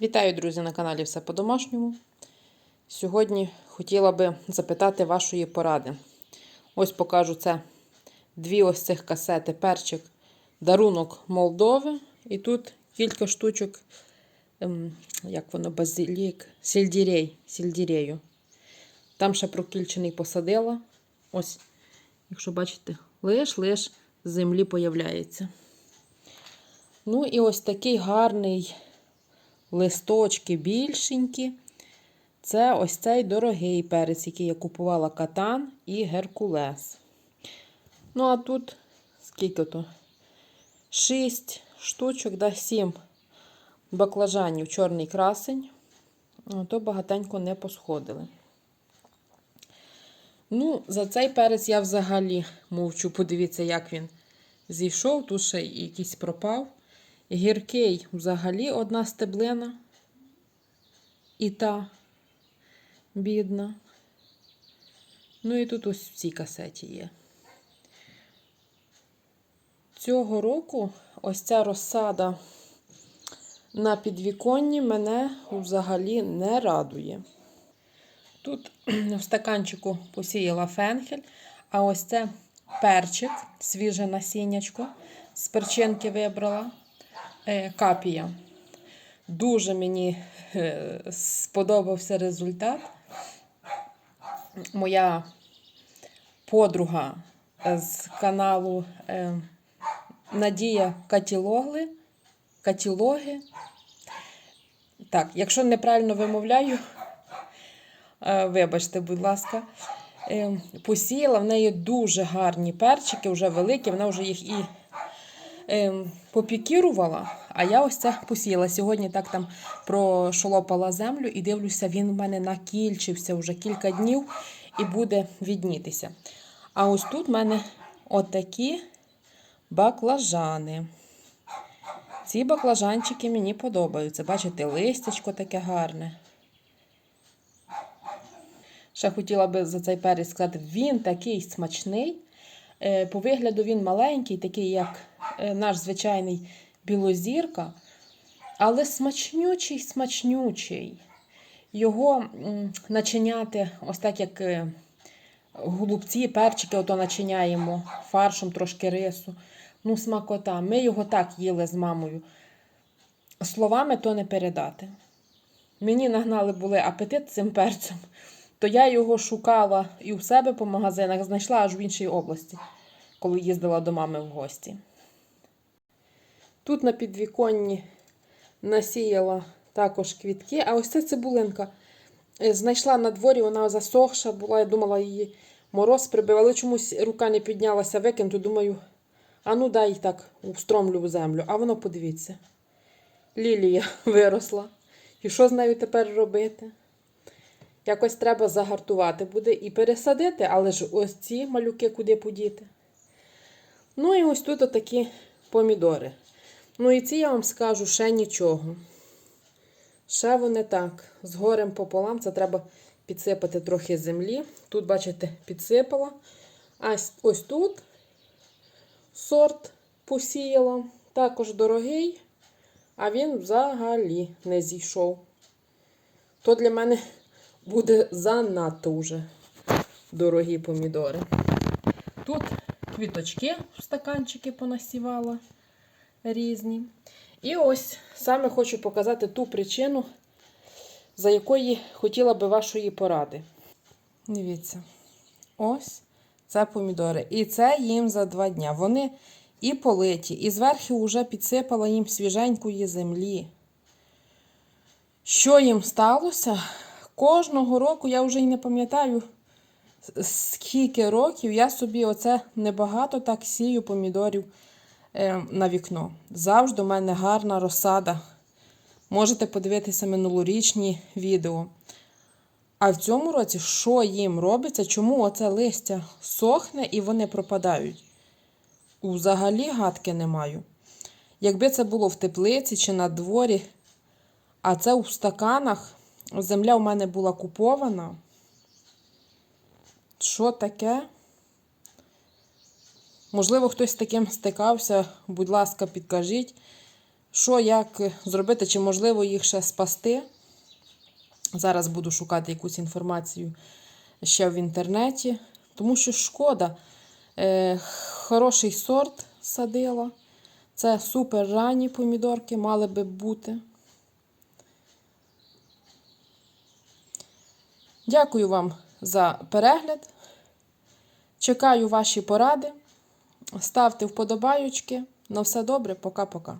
Вітаю, друзі, на каналі Все по-домашньому. Сьогодні хотіла би запитати вашої поради. Ось покажу це дві ось цих касети. Перчик дарунок Молдови. І тут кілька штучок, ем, як воно, базилік, сельдірей, сельдірею. Там ще прокільчений посадила. Ось, якщо бачите, лиш-лиш з землі появляється. Ну і ось такий гарний листочки більшенькі. Це ось цей дорогий перець, який я купувала катан і геркулес. Ну, а тут скільки то? 6 штучок, да, 7 баклажанів чорний красень. То багатенько не посходили. Ну, за цей перець я взагалі мовчу. Подивіться, як він зійшов. Тут ще якийсь пропав. Гіркий взагалі одна стеблина. І та бідна. Ну і тут ось в цій касеті є. Цього року ось ця розсада на підвіконні мене взагалі не радує. Тут в стаканчику посіяла фенхель, а ось це перчик, свіже насіннячко, з перчинки вибрала капія. Дуже мені е, сподобався результат. Моя подруга з каналу е, Надія Катілогли. Катілоги. Так, якщо неправильно вимовляю, е, вибачте, будь ласка, е, посіяла в неї дуже гарні перчики, вже великі, вона вже їх і попікірувала, а я ось це посіяла. Сьогодні так там прошолопала землю і дивлюся, він в мене накільчився вже кілька днів і буде віднітися. А ось тут в мене отакі баклажани. Ці баклажанчики мені подобаються. Бачите, листячко таке гарне. Ще хотіла би за цей перець сказати, він такий смачний. Е, По вигляду він маленький, такий, як е, наш звичайний білозірка, але смачнючий, смачнючий. Його начиняти, ось так, як е, голубці, перчики, ото начиняємо фаршем трошки рису. Ну, смакота. Ми його так їли з мамою. Словами то не передати. Мені нагнали були апетит цим перцем, то я його шукала і у себе по магазинах, знайшла аж в іншій області, коли їздила до мами в гості. Тут на підвіконні насіяла також квітки, а ось ця цибулинка е, знайшла на дворі, вона засохша була, я думала, її мороз прибив, але чомусь рука не піднялася викинути, думаю, а ну дай так встромлю в землю. А воно подивіться. Лілія виросла. І що з нею тепер робити? Якось треба загартувати буде і пересадити, але ж ось ці малюки куди подіти. Ну і ось тут такі помідори. Ну і ці я вам скажу ще нічого. Ще вони так, з горем пополам, це треба підсипати трохи землі. Тут, бачите, підсипала. А ось тут сорт посіяла. Також дорогий, а він взагалі не зійшов. То для мене буде занадто вже дорогі помідори. Тут квіточки в стаканчики понасівала різні. І ось саме хочу показати ту причину, за якої хотіла би вашої поради. Дивіться, ось це помідори. І це їм за два дня. Вони і политі, і зверху вже підсипала їм свіженької землі. Що їм сталося? Кожного року, я вже й не пам'ятаю, скільки років я собі оце небагато так сію помідорів е, на вікно. Завжди у мене гарна розсада. Можете подивитися минулорічні відео. А в цьому році, що їм робиться, чому оце листя сохне і вони пропадають? Взагалі гадки не маю. Якби це було в теплиці чи на дворі, а це у стаканах, земля в мене була купована. Що таке? Можливо, хтось з таким стикався, будь ласка, підкажіть, що як зробити, чи можливо їх ще спасти. Зараз буду шукати якусь інформацію ще в інтернеті, тому що шкода. Е, хороший сорт садила. Це супер ранні помідорки мали би бути. Дякую вам за перегляд. Чекаю ваші поради. Ставте вподобайочки. На все добре, пока-пока.